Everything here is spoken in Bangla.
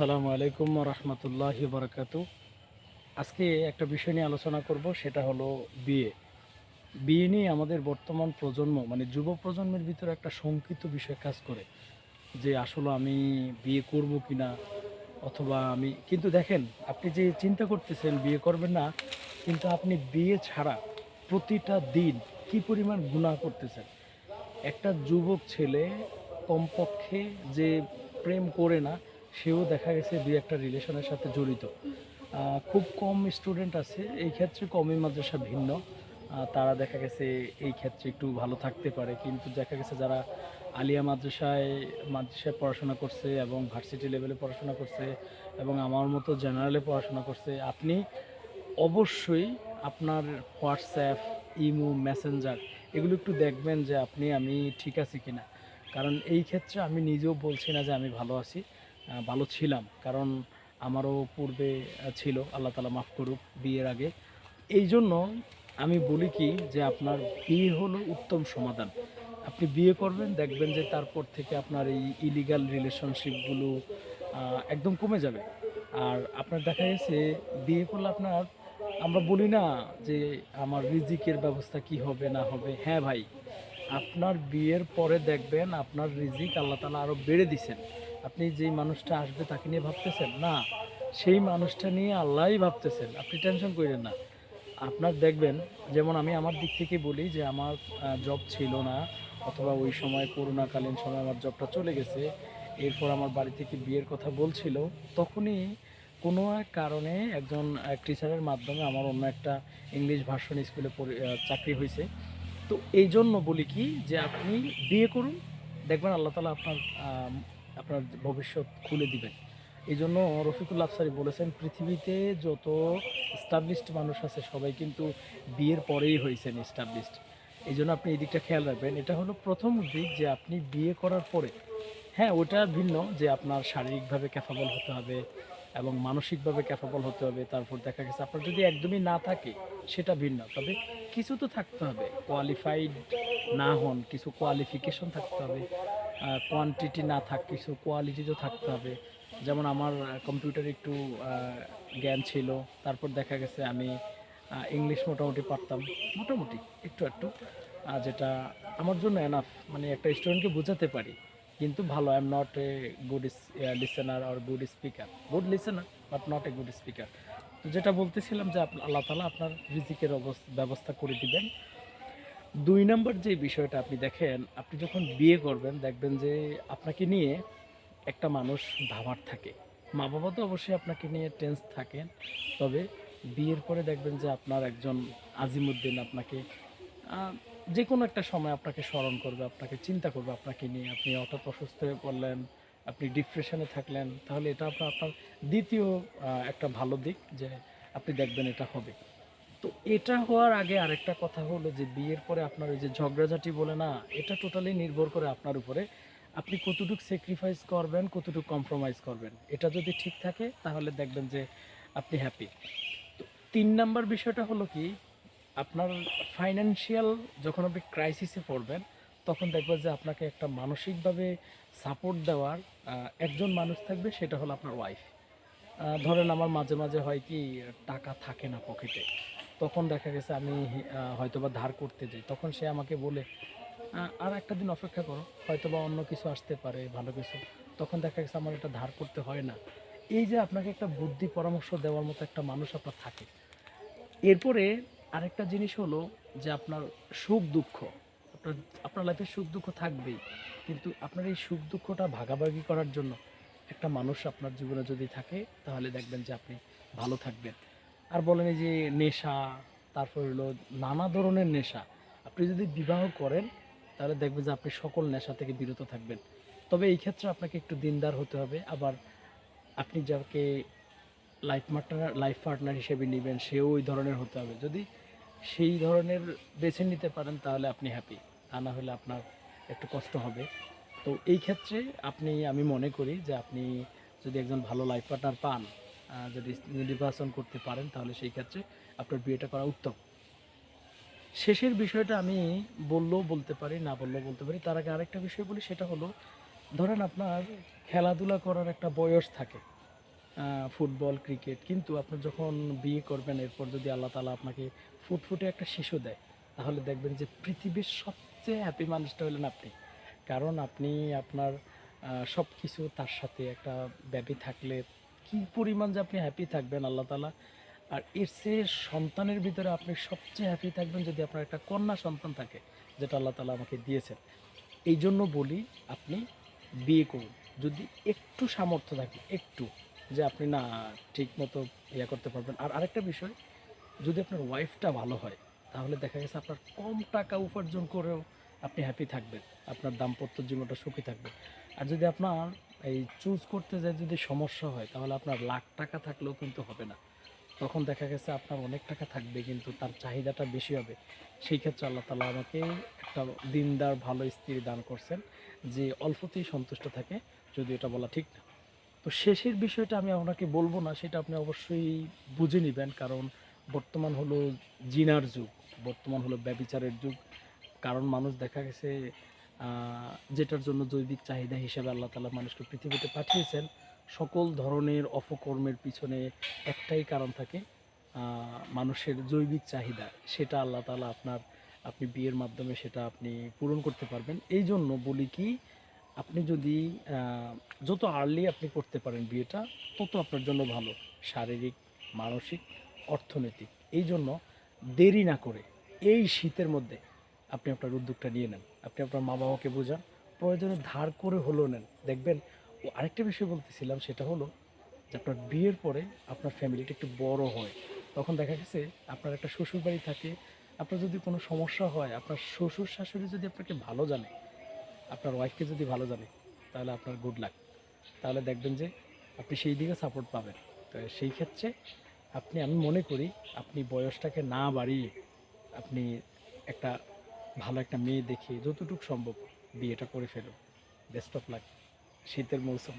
আসসালামু আলাইকুম রহমতুল্লাহ বরকাতু আজকে একটা বিষয় নিয়ে আলোচনা করব, সেটা হলো বিয়ে। বিয়ে নিয়ে আমাদের বর্তমান প্রজন্ম মানে যুব প্রজন্মের ভিতরে একটা শঙ্কিত বিষয় কাজ করে, যে আসলে আমি বিয়ে করব কি না অথবা আমি, কিন্তু দেখেন, আপনি যে চিন্তা করতেছেন, বিয়ে করবেন না, কিন্তু আপনি বিয়ে ছাড়া প্রতিটা দিন কি পরিমাণ গুণা করতেছেন? একটা যুবক ছেলে কমপক্ষে যে প্রেম করে না সেও দেখা গেছে দুই একটা রিলেশনের সাথে জড়িত। খুব কম স্টুডেন্ট আছে, এই ক্ষেত্রে কমই মাদ্রাসা ভিন্ন। তারা দেখা গেছে এই ক্ষেত্রে একটু ভালো থাকতে পারে, কিন্তু দেখা গেছে যারা আলিয়া মাদ্রাসায় মাদ্রাসায় পড়াশোনা করছে এবং ভার্সিটি লেভেলে পড়াশোনা করছে এবং আমার মতো জেনারেলে পড়াশোনা করছে, আপনি অবশ্যই আপনার হোয়াটসঅ্যাপ, ইমো, মেসেঞ্জার এগুলো একটু দেখবেন যে আপনি, আমি ঠিক আছি কিনা। কারণ এই ক্ষেত্রে আমি নিজেও বলছি না যে আমি ভালো আছি। ভালো ছিলাম। কারণ আমারও পূর্বে ছিল, আল্লাহ তালা মাফ করুক, বিয়ের আগে। এই জন্য আমি বলি কি যে আপনার বিয়ে হলো উত্তম সমাধান। আপনি বিয়ে করবেন, দেখবেন যে তারপর থেকে আপনার এই ইলিগাল রিলেশনশিপগুলো একদম কমে যাবে। আর আপনার দেখা গেছে, বিয়ে করলে আপনার, আমরা বলি না যে আমার রিজিকের ব্যবস্থা কি হবে, না হবে। হ্যাঁ ভাই, আপনার বিয়ের পরে দেখবেন আপনার রিজিক আল্লাহ তালা আরও বেড়ে দিছেন। আপনি যেই মানুষটা আসবে তাকে নিয়ে ভাবতেছেন? না, সেই মানুষটা নিয়ে আল্লাহই ভাবতেছেন। আপনি টেনশন করেন না। আপনার দেখবেন, যেমন আমি আমার দিক থেকে বলি যে আমার জব ছিল না, অথবা ওই সময় করোনাকালীন সময় আমার জবটা চলে গেছে, এরপর আমার বাড়ি থেকে বিয়ের কথা বলছিল, তখনই কোনো এক কারণে একজন টিচারের মাধ্যমে আমার অন্য একটা ইংলিশ ভার্সন স্কুলে চাকরি হয়েছে তো এই জন্য বলি কি যে আপনি বিয়ে করুন, দেখবেন আল্লাহ তালা আপনার আপনার ভবিষ্যৎ খুলে দিবেন। এই জন্য রফিকুল আফসারি বলেছেন, পৃথিবীতে যত স্টাবলিশড মানুষ আছে, সবাই কিন্তু বিয়ের পরেই হয়েছেন স্টাবলিশড এই জন্য আপনি এই দিকটা খেয়াল রাখবেন। এটা হলো প্রথম দিক যে আপনি বিয়ে করার পরে হ্যাঁ ওটা ভিন্ন যে আপনার শারীরিকভাবে ক্যাপাবল হতে হবে এবং মানসিকভাবে ক্যাপাবল হতে হবে। তারপর দেখা গেছে আপনার যদি একদমই না থাকে, সেটা ভিন্ন। তবে কিছু তো থাকতে হবে। কোয়ালিফাইড না হন, কিছু কোয়ালিফিকেশন থাকতে হবে। কোয়ান্টিটি না থাক, কিছু কোয়ালিটি তো থাকতে হবে। যেমন আমার কম্পিউটারে একটু জ্ঞান ছিল। তারপর দেখা গেছে আমি ইংলিশ মোটামুটি পারতাম। মোটামুটি, একটু একটু যেটা আমার জন্য এনাফ মানে একটা স্টুডেন্টকে বোঝাতে পারি। কিন্তু ভালো I am not a good listener R good speaker good listener but not a good speaker তো যেটা বলতেছিলাম যে আল্লাহ তালা আপনার রিজিকের ব্যবস্থা করে দিবেন। দুই নম্বর যে বিষয়টা আপনি দেখেন, আপনি যখন বিয়ে করবেন, দেখবেন যে আপনাকে নিয়ে একটা মানুষ ভাবার থাকে। মা বাবা তো অবশ্যই আপনাকে নিয়ে টেন্স থাকেন, তবে বিয়ের পরে দেখবেন যে আপনার একজন আজিমুদ্দিন আপনাকে যে কোনো একটা সময় আপনাকে স্মরণ করবে, আপনাকে চিন্তা করবে, আপনাকে নিয়ে। আপনি হঠাৎ অসুস্থ হয়ে পড়লেন, আপনি ডিপ্রেশনে থাকলেন, তাহলে এটা আপনার আপনার দ্বিতীয় একটা ভালো দিক যে আপনি দেখবেন এটা হবে। তো এটা হওয়ার আগে আরেকটা কথা হলো যে বিয়ের পরে আপনার ওই যে ঝগড়াঝাটি বলে না, এটা টোটালি নির্ভর করে আপনার উপরে। আপনি কতটুকু স্যাক্রিফাইস করবেন, কতটুকু কম্প্রোমাইজ করবেন, এটা যদি ঠিক থাকে তাহলে দেখবেন যে আপনি হ্যাপি তো তিন নাম্বার বিষয়টা হলো কি, আপনার ফাইন্যান্সিয়াল যখন আপনি ক্রাইসিসে পড়বেন, তখন দেখবেন যে আপনাকে একটা মানসিকভাবে সাপোর্ট দেওয়ার একজন মানুষ থাকবে, সেটা হলো আপনার ওয়াইফ ধরেন আমার মাঝে মাঝে হয় কি, টাকা থাকে না পকেটে তখন দেখা গেছে আমি হয়তোবা ধার করতে যাই। তখন সে আমাকে বলে আর একটা দিন অপেক্ষা করো, হয়তোবা অন্য কিছু আসতে পারে, ভালো কিছু। তখন দেখা গেছে আমার এটা ধার করতে হয় না। এই যে আপনাকে একটা বুদ্ধি পরামর্শ দেওয়ার মতো একটা মানুষ আপনার থাকে। এরপরে আরেকটা জিনিস হলো যে আপনার সুখ দুঃখ, আপনার আপনার লাইফে সুখ দুঃখ থাকবেই, কিন্তু আপনার এই সুখ দুঃখটা ভাগাভাগি করার জন্য একটা মানুষ আপনার জীবনে যদি থাকে, তাহলে দেখবেন যে আপনি ভালো থাকবেন। আর বলেন এই যে নেশা, তারপর হলো নানা ধরনের নেশা। আপনি যদি বিবাহ করেন, তাহলে দেখবেন যে আপনি সকল নেশা থেকে বিরত থাকবেন। তবে এই ক্ষেত্রে আপনাকে একটু দিনদার হতে হবে। আবার আপনি যাকে লাইফ পার্টনার লাইফ পার্টনার হিসেবে নেবেন, সেও ওই ধরনের হতে হবে। যদি সেই ধরনের বেছে নিতে পারেন, তাহলে আপনি হ্যাপি তা না হলে আপনার একটু কষ্ট হবে। তো এই ক্ষেত্রে আপনি, আমি মনে করি যে আপনি যদি একজন ভালো লাইফ পার্টনার পান যদি নির্বাচন করতে পারেন, তাহলে সেই ক্ষেত্রে আপনার বিয়েটা করা উত্তম। শেষের বিষয়টা আমি বললেও বলতে পারি, না বললেও বলতে পারি। তার আগে আরেকটা বিষয় বলি, সেটা হলো, ধরেন আপনার খেলাধুলা করার একটা বয়স থাকে ফুটবল, ক্রিকেট, কিন্তু আপনি যখন বিয়ে করবেন, এরপর যদি আল্লাহ তালা আপনাকে ফুটফুটে একটা শিশু দেয়, তাহলে দেখবেন যে পৃথিবীর সবচেয়ে হ্যাপি মানুষটা হলেন আপনি। কারণ আপনি আপনার সব কিছু তার সাথে একটা ব্যাপী থাকলে কি পরিমাণ যে আপনি হ্যাপি থাকবেন আল্লাহ তালা আর এর চেয়ে সন্তানের ভিতরে আপনি সবচেয়ে হ্যাপি থাকবেন যদি আপনার একটা কন্যা সন্তান থাকে, যেটা আল্লাহ তালা আমাকে দিয়েছেন। এই জন্য বলি, আপনি বিয়ে করুন। যদি একটু সামর্থ্য থাকে, একটু, যে আপনি না ঠিক মতো ইয়ে করতে পারবেন। আর আরেকটা বিষয়, যদি আপনার ওয়াইফটা ভালো হয়, তাহলে দেখা গেছে আপনার কম টাকা উপার্জন করেও আপনি হ্যাপি থাকবেন। আপনার দাম্পত্য জীবনটা সুখী থাকবে। আর যদি আপনার এই চুজ করতে যায় যদি সমস্যা হয়, তাহলে আপনার লাখ টাকা থাকলেও কিন্তু হবে না। তখন দেখা গেছে আপনার অনেক টাকা থাকবে, কিন্তু তার চাহিদাটা বেশি হবে। সেই ক্ষেত্রে আল্লাহ তালা আমাকে একটা দিনদার, ভালো স্ত্রী দান করছেন, যে অল্পতেই সন্তুষ্ট থাকে, যদি এটা বলা ঠিক না। তো শেষের বিষয়টা আমি আপনাকে বলব না, সেটা আপনি অবশ্যই বুঝে নেবেন, কারণ বর্তমান হলো জিনার যুগ, বর্তমান হলো ব্যবিচারের যুগ। কারণ মানুষ দেখা গেছে যেটার জন্য জৈবিক চাহিদা হিসেবে আল্লাহ তালা মানুষকে পৃথিবীতে পাঠিয়েছেন, সকল ধরনের অপকর্মের পিছনে একটাই কারণ থাকে মানুষের জৈবিক চাহিদা। সেটা আল্লাহ তালা আপনার, আপনি বিয়ের মাধ্যমে সেটা আপনি পূরণ করতে পারবেন। এই জন্য বলি কি, আপনি যদি যত আর্লি আপনি করতে পারেন বিয়েটা, তত আপনার জন্য ভালো। শারীরিক, মানসিক, অর্থনৈতিক। এই জন্য দেরি না করে এই শীতের মধ্যে আপনি আপনার উদ্যোগটা নিয়ে নেন। আপনি আপনার মা বাবাকে বোঝান। প্রয়োজনে ধার করে হলেও নেন। দেখবেন, ও আরেকটা বিষয় বলতেছিলাম, সেটা হলো যে আপনার বিয়ের পরে আপনার ফ্যামিলিটা একটু বড় হয়। তখন দেখা গেছে, আপনার একটা শ্বশুর বাড়ি থাকে, আপনার যদি কোনো সমস্যা হয়, আপনার শ্বশুর শাশুড়ি যদি আপনাকে ভালো জানে, আপনার ওয়াইফকে যদি ভালো জানে, তাহলে আপনার গুড লাক তাহলে দেখবেন যে আপনি সেই দিকে সাপোর্ট পাবেন। তো সেই ক্ষেত্রে আপনি, আমি মনে করি, আপনি বয়সটাকে না বাড়িয়ে আপনি একটা ভালো একটা মেয়ে দেখে যতটুকু সম্ভব বিয়েটা করে ফেলো। বেস্ট অফ লাক শীতের মৌসুম।